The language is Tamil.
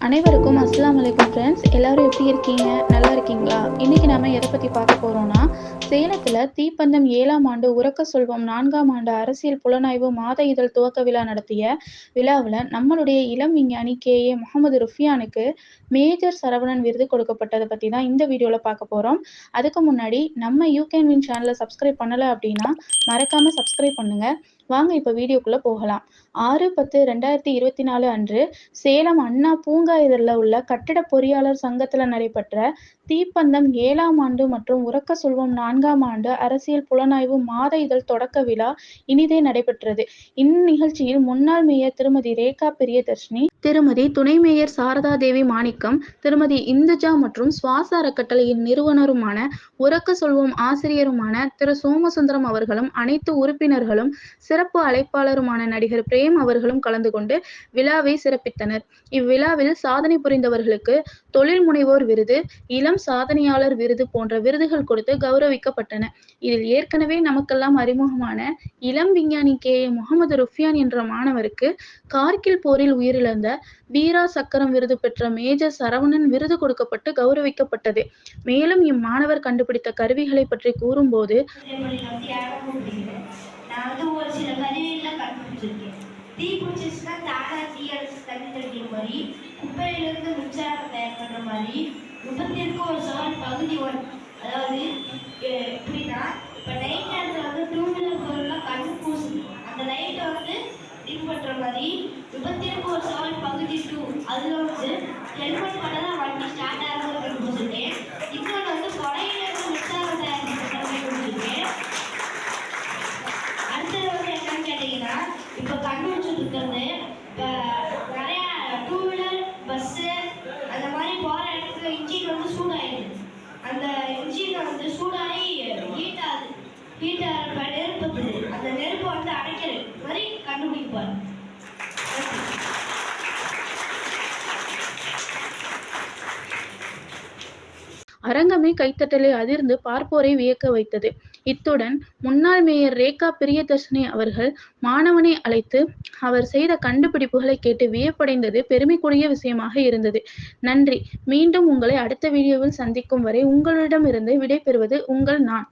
அனைவருக்கும் அஸ்லாம் வலைக்கம் ஃப்ரெண்ட்ஸ் எல்லாரும் எப்படி இருக்கீங்க? நல்லா இருக்கீங்களா? இன்னைக்கு நாம எதை பத்தி பார்க்க போறோம்னா சேலத்துல தீப்பந்தம் ஏழாம் ஆண்டு உறக்க சொல்வம் நான்காம் ஆண்டு அரசியல் புலனாய்வு மாத இதழ் துவக்க விழா நடத்திய விழாவில் நம்மளுடைய இளம் விஞ்ஞானி கே. ஏ. முகமது ருஃபியானுக்கு மேஜர் சரவணன் விருது கொடுக்கப்பட்டதை பத்தி தான் இந்த வீடியோல பார்க்க போறோம். அதுக்கு முன்னாடி நம்ம யூ கேன் வின் சேனலை சப்ஸ்கிரைப் பண்ணல அப்படின்னா மறக்காம சப்ஸ்கிரைப் பண்ணுங்க. வாங்க இப்ப வீடியோக்குள்ள போகலாம். ஆறு பத்து ரெண்டாயிரத்தி இருபத்தி நாலு அன்று சேலம் அண்ணா பூங்கா இதழில் உள்ள கட்டிட பொறியாளர் சங்கத்துல நடைபெற்ற தீப்பந்தம் ஏழாம் ஆண்டு மற்றும் உறக்க சொல்வம் நான்காம் ஆண்டு அரசியல் புலனாய்வு மாத இதழ் தொடக்க விழா இனிதே நடைபெற்றது. இந்நிகழ்ச்சியில் முன்னாள் மேயர் திருமதி ரேகா பிரியதர்ஷினி திருமதி துணை மேயர் சாரதா தேவி மாணிக்கம் திருமதி இந்துஜா மற்றும் சுவாச அறக்கட்டளையின் நிறுவனருமான உறக்க சொல்வோம் ஆசிரியருமான திரு சோமசுந்தரம் அவர்களும் அனைத்து உறுப்பினர்களும் சிறப்பு சிறப்பு அழைப்பாளருமான நடிகர் பிரேம் அவர்களும் கலந்து கொண்டு விழாவை சிறப்பித்தனர். இவ்விழாவில் சாதனை புரிந்தவர்களுக்கு தொழில் முனைவோர் விருது இளம் சாதனையாளர் விருது போன்ற விருதுகள் கொடுத்து கௌரவிக்கப்பட்டன. இதில் ஏற்கனவே நமக்கெல்லாம் அறிமுகமான இளம் விஞ்ஞானி கே. ஏ. முகமது ருஃபியான் என்ற மாணவருக்கு கார்கில் போரில் உயிரிழந்த வீரா சக்கரம் விருது பெற்ற மேஜர் சரவணன் விருது கொடுக்கப்பட்டு கௌரவிக்கப்பட்டது. மேலும் இம்மாணவர் கண்டுபிடித்த கருவிகளை பற்றி கூறும்போது நான் வந்து ஒரு சில கருவியெல்லாம் கண்டுபிடிச்சிருக்கேன். தீ பிடிச்சிச்சுன்னா தானா தீ அடிச்சு தண்ணி தெளிக்கிற மாதிரி குப்பையிலிருந்து மின்சாரம் தயார் பண்ணுற மாதிரி விபத்திற்கு ஒரு சவால் பகுதி ஒன் அதாவது எப்படின்னா இப்போ நைட் நேரத்தில் வந்து டூ வீலர் பொருள்லாம் கண்ணு பூசுது. அந்த லைட்டை வந்து டிம் மாதிரி விபத்திற்கு ஒரு சவால் பகுதி டூ அதில் வந்து ஹெல்மெட் பண்ண தான் வண்டி ஸ்டார்ட் ஆகுது கண்டுபிடிச்சிருக்கேன் இன்னொன்று வந்து கொடையிலிருந்து மின்சாரம் தயார் பண்ணுற மாதிரி கண்டுபிடிச்சிருக்கேன் அடுத்தது வந்து என்னன்னு கேட்டிங்கன்னா இப்போ கண்டுபிடிச்சிட்டு இருக்கிறது இப்போ நிறைய டூ வீலர் பஸ்ஸு அந்த மாதிரி போகிற இடத்துல இன்ஜின் வந்து சூடாயிடுது. அந்த இன்ஜின் வந்து சூடாகி ஹீட் ஆகுது. ஹீட் ஆகிற நெருப்பு அந்த நெருப்பை வந்து அடைக்கிறது மாதிரி கண்டுபிடிப்பார். அரங்கமே கைத்தட்டலை அதிர்ந்து பார்ப்போரை வியக்க வைத்தது. இத்துடன் முன்னாள் மேயர் ரேகா பிரியதர்ஷினி அவர்கள் மாணவனை அழைத்து அவர் செய்த கண்டுபிடிப்புகளை கேட்டு வியப்படைந்தது பெருமைக்குரிய விஷயமாக இருந்தது. நன்றி. மீண்டும் உங்களை அடுத்த வீடியோவில் சந்திக்கும் வரை உங்களிடமிருந்து விடைபெறுவது உங்கள் நான்.